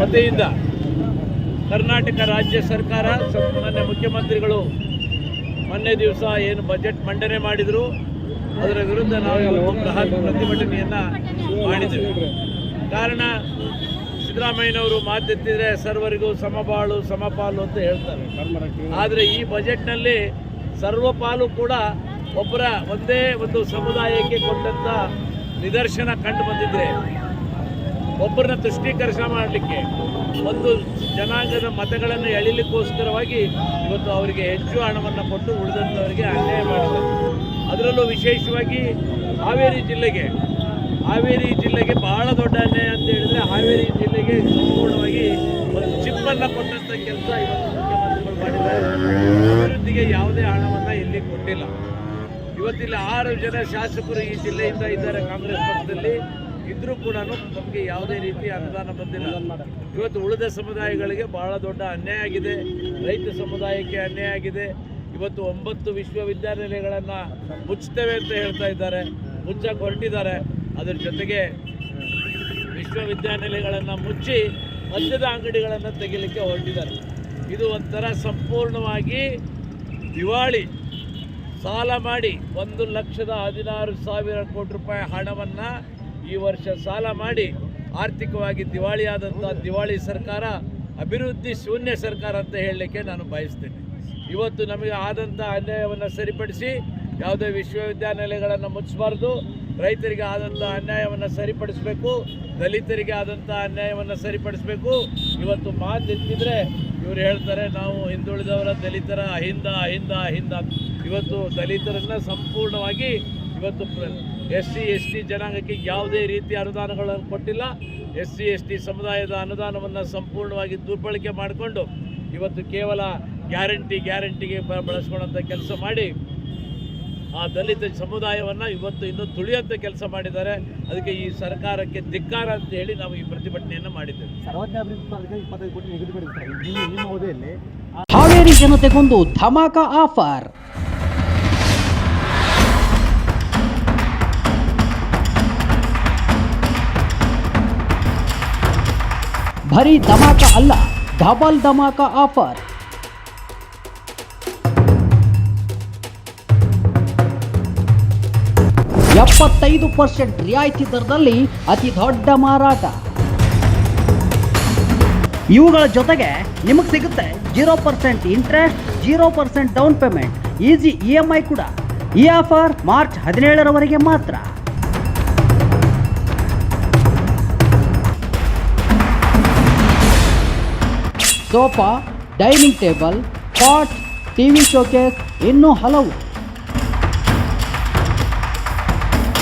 ವತಿಯಿಂದ ಕರ್ನಾಟಕ ರಾಜ್ಯ ಸರ್ಕಾರ ಮಾನ್ಯ ಮುಖ್ಯಮಂತ್ರಿಗಳು ಮೊನ್ನೆ ದಿವಸ ಏನು ಬಜೆಟ್ ಮಂಡನೆ ಮಾಡಿದರು, ಅದರ ವಿರುದ್ಧ ನಾವು ಬೃಹತ್ ಪ್ರತಿಭಟನೆಯನ್ನು ಮಾಡಿದ್ದೇವೆ. ಕಾರಣ, ಸಿದ್ದರಾಮಯ್ಯನವರು ಮಾತೆತ್ತಿದ್ರೆ ಸರ್ವರಿಗೂ ಸಮಬಾಳು, ಸಮಪಾಲು ಅಂತ ಹೇಳ್ತಾರೆ. ಆದರೆ ಈ ಬಜೆಟ್ನಲ್ಲಿ ಸರ್ವಪಾಲು ಕೂಡ ಒಬ್ಬರ ಒಂದೇ ಒಂದು ಸಮುದಾಯಕ್ಕೆ ಕೊಟ್ಟಂಥ ನಿದರ್ಶನ ಕಂಡು ಬಂದಿದ್ರೆ ಒಬ್ಬರನ್ನ ತುಷ್ಟೀಕರಣ ಮಾಡಲಿಕ್ಕೆ ಒಂದು ಜನಾಂಗದ ಮತಗಳನ್ನು ಎಳಿಲಿಕ್ಕೋಸ್ಕರವಾಗಿ ಇವತ್ತು ಅವರಿಗೆ ಹೆಚ್ಚು ಹಣವನ್ನು ಕೊಟ್ಟು ಉಳಿದಂಥವರಿಗೆ ಅನ್ಯಾಯ ಮಾಡಿದ್ದಾರೆ. ಅದರಲ್ಲೂ ವಿಶೇಷವಾಗಿ ಹಾವೇರಿ ಜಿಲ್ಲೆಗೆ ಹಾವೇರಿ ಜಿಲ್ಲೆಗೆ ಬಹಳ ದೊಡ್ಡ ಅನ್ಯಾಯ ಅಂತ ಹೇಳಿದ್ರೆ ಹಾವೇರಿ ಜಿಲ್ಲೆಗೆ ಸಂಪೂರ್ಣವಾಗಿ ಒಂದು ಚಿಪ್ಪನ್ನು ಕೊಟ್ಟಂಥ ಕೆಲಸ ಇವತ್ತು ಮುಖ್ಯಮಂತ್ರಿಗಳು ಮಾಡಿದ್ದಾರೆ. ಅಭಿವೃದ್ಧಿಗೆ ಯಾವುದೇ ಹಣವನ್ನು ಇಲ್ಲಿ ಕೊಟ್ಟಿಲ್ಲ. ಇವತ್ತಿಲ್ಲಿ ಆರು ಜನ ಶಾಸಕರು ಈ ಜಿಲ್ಲೆಯಿಂದ ಇದ್ದಾರೆ ಕಾಂಗ್ರೆಸ್ ಪಕ್ಷದಲ್ಲಿ. ಇದ್ರೂ ಕೂಡ ನಮಗೆ ಯಾವುದೇ ರೀತಿ ಅನುದಾನ ಬಂದಿಲ್ಲ. ಇವತ್ತು ಉಳಿದ ಸಮುದಾಯಗಳಿಗೆ ಬಹಳ ದೊಡ್ಡ ಅನ್ಯಾಯ ಆಗಿದೆ. ರೈತ ಸಮುದಾಯಕ್ಕೆ ಅನ್ಯಾಯ ಆಗಿದೆ. ಇವತ್ತು ಒಂಬತ್ತು ವಿಶ್ವವಿದ್ಯಾನಿಲಯಗಳನ್ನು ಮುಚ್ಚುತ್ತೇವೆ ಅಂತ ಹೇಳ್ತಾ ಇದ್ದಾರೆ. ಮುಚ್ಚಕ್ಕೆ ಹೊರಟಿದ್ದಾರೆ. ಅದರ ಜೊತೆಗೆ ವಿಶ್ವವಿದ್ಯಾನಿಲಯಗಳನ್ನು ಮುಚ್ಚಿ ಮದ್ಯದ ಅಂಗಡಿಗಳನ್ನು ತೆಗಿಲಿಕ್ಕೆ ಹೊರಟಿದ್ದಾರೆ. ಇದು ಒಂಥರ ಸಂಪೂರ್ಣವಾಗಿ ದಿವಾಳಿ. ಸಾಲ ಮಾಡಿ ಒಂದು ಲಕ್ಷದ ಹದಿನಾರು ಸಾವಿರ ಕೋಟಿ ರೂಪಾಯಿ ಹಣವನ್ನು ಈ ವರ್ಷ ಸಾಲ ಮಾಡಿ ಆರ್ಥಿಕವಾಗಿ ದಿವಾಳಿಯಾದಂಥ ದಿವಾಳಿ ಸರ್ಕಾರ, ಅಭಿವೃದ್ಧಿ ಶೂನ್ಯ ಸರ್ಕಾರ ಅಂತ ಹೇಳಲಿಕ್ಕೆ ನಾನು ಬಯಸ್ತೇನೆ. ಇವತ್ತು ನಮಗೆ ಆದಂಥ ಅನ್ಯಾಯವನ್ನು ಸರಿಪಡಿಸಿ ಯಾವುದೇ ವಿಶ್ವವಿದ್ಯಾನಿಲಯಗಳನ್ನು ಮುಚ್ಚಬಾರ್ದು, ರೈತರಿಗೆ ಆದಂಥ ಅನ್ಯಾಯವನ್ನು ಸರಿಪಡಿಸಬೇಕು, ದಲಿತರಿಗೆ ಆದಂಥ ಅನ್ಯಾಯವನ್ನು ಸರಿಪಡಿಸಬೇಕು. ಇವತ್ತು ಮಾತು ಎತ್ತಿದ್ರೆ ಇವರು ಹೇಳ್ತಾರೆ, ನಾವು ಹಿಂದುಳಿದವರ ದಲಿತರ ಅಹಿಂದ ಅಹಿಂದ ಅಹಿಂದ. ಇವತ್ತು ದಲಿತರನ್ನ ಸಂಪೂರ್ಣವಾಗಿ ಇವತ್ತು ಎಸ್ ಸಿ ಎಸ್ ಟಿ ಜನಾಂಗಕ್ಕೆ ಯಾವುದೇ ರೀತಿ ಅನುದಾನಗಳನ್ನು ಕೊಟ್ಟಿಲ್ಲ. ಎಸ್ ಸಿ ಎಸ್ ಟಿ ಸಮುದಾಯದ ಅನುದಾನವನ್ನು ಸಂಪೂರ್ಣವಾಗಿ ದುರ್ಬಳಕೆ ಮಾಡಿಕೊಂಡು ಇವತ್ತು ಕೇವಲ ಗ್ಯಾರಂಟಿ ಗ್ಯಾರಂಟಿಗೆ ಬಳಸ್ಕೊಳ್ಳೋಂಥ ಕೆಲಸ ಮಾಡಿ ಆ ದಲಿತ ಸಮುದಾಯವನ್ನು ಇವತ್ತು ಇನ್ನೂ ತುಳಿಯುವಂಥ ಕೆಲಸ ಮಾಡಿದ್ದಾರೆ. ಅದಕ್ಕೆ ಈ ಸರ್ಕಾರಕ್ಕೆ ಧಿಕ್ಕಾರ ಅಂತ ಹೇಳಿ ನಾವು ಈ ಪ್ರತಿಭಟನೆಯನ್ನು ಮಾಡಿದ್ದೇವೆ. ಹಾವೇರಿ ಜನತೆಗೊಂದು ಧಮಾಕ ಆಫರ್. ಬರೀ ಧಮಾಕ ಅಲ್ಲ, ಡಬಲ್ ಧಮಾಕ ಆಫರ್. ಎಪ್ಪತ್ತೈದು ಪರ್ಸೆಂಟ್ ರಿಯಾಯಿತಿ ದರದಲ್ಲಿ ಅತಿ ದೊಡ್ಡ ಮಾರಾಟ. ಇವುಗಳ ಜೊತೆಗೆ ನಿಮಗೆ ಸಿಗುತ್ತೆ zero percent interest, zero percent down payment, easy E M I ಕೂಡ. ಈ ಆಫರ್ ಮಾರ್ಚ್ ಹದಿನೇಳರವರೆಗೆ ಮಾತ್ರ. Sofa, dining table, pot, TV showcase, ಇನ್ನೂ ಹಲವು.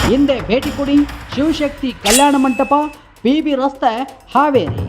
ಹಿಂದೆ ಭೇಟಿ ಕೊಡಿ ಶಿವಶಕ್ತಿ ಕಲ್ಯಾಣ ಮಂಟಪ, ಪಿ ಬಿ ರಸ್ತೆ, ಹಾವೇರಿ.